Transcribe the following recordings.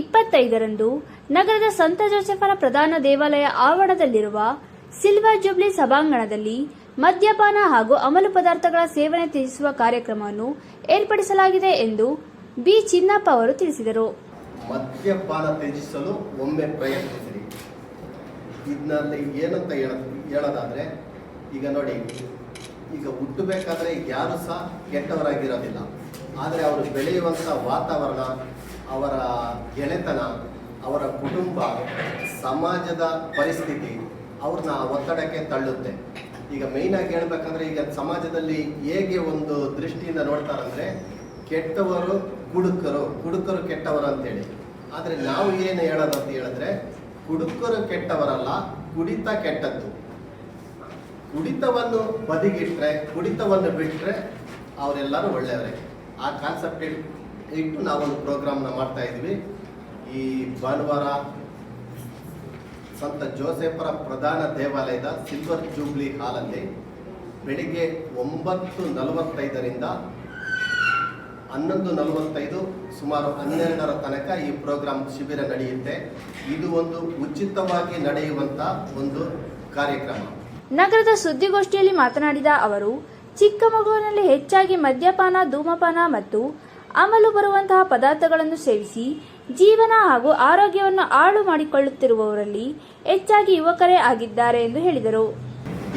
ಇಪ್ಪತ್ತೈದರಂದು ನಗರದ ಸಂತ ಜೋಸೆಫನ ಪ್ರಧಾನ ದೇವಾಲಯ ಆವರಣದಲ್ಲಿರುವ ಸಿಲ್ವರ್ ಜುಬ್ಲಿ ಸಭಾಂಗಣದಲ್ಲಿ ಮದ್ಯಪಾನ ಹಾಗೂ ಅಮಲು ಪದಾರ್ಥಗಳ ಸೇವನೆ ತ್ಯಜಿಸುವ ಕಾರ್ಯಕ್ರಮವನ್ನು ಏರ್ಪಡಿಸಲಾಗಿದೆ ಎಂದು ಬಿ. ಚಿನ್ನಪ್ಪ ಅವರು ತಿಳಿಸಿದರು. ಮದ್ಯಪಾನ ತ್ಯಜಿಸಲು ಒಮ್ಮೆ ಪ್ರಯತ್ನಿಸಿರಿ. ಇದನ್ನಲ್ಲಿ ಏನಂತ ಹೇಳ, ಹೇಳೋದಾದ್ರೆ, ಈಗ ನೋಡಿ, ಈಗ ಹುಟ್ಟಬೇಕಾದ್ರೆ ಯಾರು ಸಹ ಕೆಟ್ಟವರಾಗಿರೋದಿಲ್ಲ. ಆದರೆ ಅವರು ಬೆಳೆಯುವಂಥ ವಾತಾವರಣ ಅವರ ಗೆಳೆತನ, ಅವರ ಕುಟುಂಬ, ಸಮಾಜದ ಪರಿಸ್ಥಿತಿ ಅವ್ರನ್ನ ಒತ್ತಡಕ್ಕೆ ತಳ್ಳುತ್ತೆ. ಈಗ ಮೇಯ್ನಾಗಿ ಹೇಳ್ಬೇಕಂದ್ರೆ ಈಗ ಸಮಾಜದಲ್ಲಿ ಹೇಗೆ ಒಂದು ದೃಷ್ಟಿಯಿಂದ ನೋಡ್ತಾರಂದ್ರೆ ಕೆಟ್ಟವರು ಕುಡುಕರು ಕುಡುಕರು ಕೆಟ್ಟವರು ಅಂತೇಳಿ. ಆದರೆ ನಾವು ಏನು ಹೇಳೋದು ಅಂತ ಹೇಳಿದ್ರೆ ಕುಡುಕರು ಕೆಟ್ಟವರಲ್ಲ, ಕುಡಿತ ಕೆಟ್ಟದ್ದು. ಕುಡಿತವನ್ನು ಬದಿಗಿಟ್ರೆ, ಕುಡಿತವನ್ನು ಬಿಟ್ಟರೆ ಅವರೆಲ್ಲರೂ ಒಳ್ಳೆಯವರೇ. ಆ ಕಾನ್ಸೆಪ್ಟ್ ಇಟ್ಟು ನಾವೊಂದು ಪ್ರೋಗ್ರಾಮ್ನ ಮಾಡ್ತಾ ಇದ್ವಿ. ಈ ಭಾನುವಾರ ಸಂತ ಜೋಸೆಫರ ಪ್ರಧಾನ ದೇವಾಲಯದ ಸಿಲ್ವರ್ ಜೂಬ್ಲಿ ಹಾಲಲ್ಲಿ ಬೆಳಿಗ್ಗೆ ಒಂಬತ್ತು ನಲವತ್ತೈದರಿಂದ ಹನ್ನೊಂದು ನಲವತ್ತೈದು ಸುಮಾರು ಹನ್ನೆರಡರ ತನಕ ಈ ಪ್ರೋಗ್ರಾಮ್ ಶಿಬಿರ ನಡೆಯುತ್ತೆ. ಇದು ಒಂದು ಉಚಿತವಾಗಿ ನಡೆಯುವಂಥ ಒಂದು ಕಾರ್ಯಕ್ರಮ. ನಗರದ ಸುದ್ದಿಗೋಷ್ಠಿಯಲ್ಲಿ ಮಾತನಾಡಿದ ಅವರು, ಚಿಕ್ಕಮಗಳೂರಿನಲ್ಲಿ ಹೆಚ್ಚಾಗಿ ಮದ್ಯಪಾನ, ಧೂಮಪಾನ ಮತ್ತು ಅಮಲು ಬರುವಂತಹ ಪದಾರ್ಥಗಳನ್ನು ಸೇವಿಸಿ ಜೀವನ ಹಾಗೂ ಆರೋಗ್ಯವನ್ನು ಹಾಳು ಮಾಡಿಕೊಳ್ಳುತ್ತಿರುವವರಲ್ಲಿ ಹೆಚ್ಚಾಗಿ ಯುವಕರೇ ಆಗಿದ್ದಾರೆ ಎಂದು ಹೇಳಿದರು.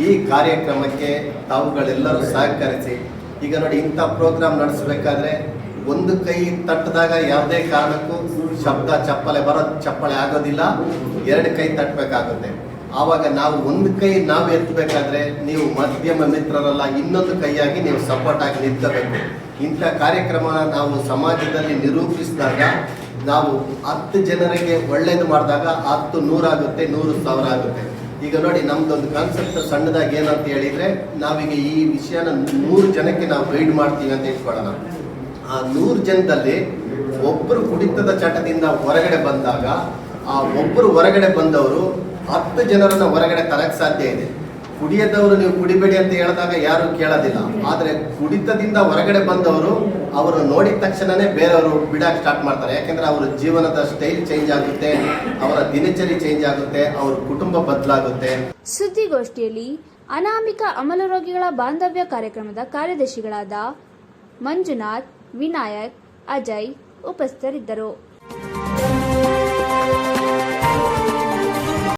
ಈ ಕಾರ್ಯಕ್ರಮಕ್ಕೆ ತಾವುಗಳೆಲ್ಲರೂ ಸಹಕರಿಸಿ, ಈಗ ನೋಡಿ ಇಂಥ ಪ್ರೋಗ್ರಾಮ್ ನಡೆಸಬೇಕಾದ್ರೆ ಒಂದು ಕೈ ತಟ್ಟಿದಾಗ ಯಾವುದೇ ಕಾರಣಕ್ಕೂ ಶಬ್ದ, ಚಪ್ಪಲೆ ಬರೋ ಚಪ್ಪಳೆ ಆಗೋದಿಲ್ಲ. ಎರಡು ಕೈ ತಟ್ಟಬೇಕಾಗುತ್ತೆ. ಆವಾಗ ನಾವು ಒಂದು ಕೈ ನಾವು ಎತ್ತಬೇಕಾದ್ರೆ ನೀವು ಮಧ್ಯಮ ಮಿತ್ರರಲ್ಲ, ಇನ್ನೊಂದು ಕೈಯಾಗಿ ನೀವು ಸಪೋರ್ಟ್ ಆಗಿ ನಿಂತಬೇಕು. ಇಂಥ ಕಾರ್ಯಕ್ರಮ ನಾವು ಸಮಾಜದಲ್ಲಿ ನಿರೂಪಿಸಿದಾಗ, ನಾವು ಹತ್ತು ಜನರಿಗೆ ಒಳ್ಳೇದು ಮಾಡಿದಾಗ ಹತ್ತು ನೂರಾಗುತ್ತೆ ನೂರು ಸಾವಿರ ಆಗುತ್ತೆ. ಈಗ ನೋಡಿ, ನಮ್ದೊಂದು ಕಾನ್ಸೆಪ್ಟ್ ಸಣ್ಣದಾಗಿ ಏನಂತ ಹೇಳಿದ್ರೆ, ನಾವೀಗ ಈ ವಿಷಯನ ನೂರು ಜನಕ್ಕೆ ನಾವು ಗೈಡ್ ಮಾಡ್ತೀವಿ ಅಂತ ಇಟ್ಕೊಳ್ಳೋಣ. ಆ ನೂರು ಜನದಲ್ಲಿ ಒಬ್ಬರು ಕುಡಿತದ ಚಟದಿಂದ ಹೊರಗಡೆ ಬಂದಾಗ, ಆ ಒಬ್ಬರು ಹೊರಗಡೆ ಬಂದವರು ಹತ್ತು ಜನರನ್ನು ಹೊರಗಡೆ ತರಕ್ ಸಾಧ್ಯ ಇದೆ. ಕುಡಿಯದವರು ನೀವು ಕುಡಿಬೇಡಿ ಅಂತ ಹೇಳಿದಾಗ ಯಾರು ಕೇಳೋದಿಲ್ಲ. ಆದರೆ ಕುಡಿತದಿಂದ ಹೊರಗಡೆ ಬಂದವರು, ಅವರು ನೋಡಿದ ತಕ್ಷಣನೇ ಬೇರೆಯವರು ಬಿಡಕ್ಕೆ ಸ್ಟಾರ್ಟ್ ಮಾಡ್ತಾರೆ. ಯಾಕೆಂದ್ರೆ ಅವರ ಜೀವನದ ಸ್ಟೈಲ್ ಚೇಂಜ್ ಆಗುತ್ತೆ, ಅವರ ದಿನಚರಿ ಚೇಂಜ್ ಆಗುತ್ತೆ, ಅವ್ರ ಕುಟುಂಬ ಬದಲಾಗುತ್ತೆ. ಸುದ್ದಿಗೋಷ್ಠಿಯಲ್ಲಿ ಅನಾಮಿಕ ಅಮಲ ರೋಗಿಗಳ ಬಾಂಧವ್ಯ ಕಾರ್ಯಕ್ರಮದ ಕಾರ್ಯದರ್ಶಿಗಳಾದ ಮಂಜುನಾಥ್, ವಿನಾಯಕ್, ಅಜಯ್ ಉಪಸ್ಥಿತರಿದ್ದರು.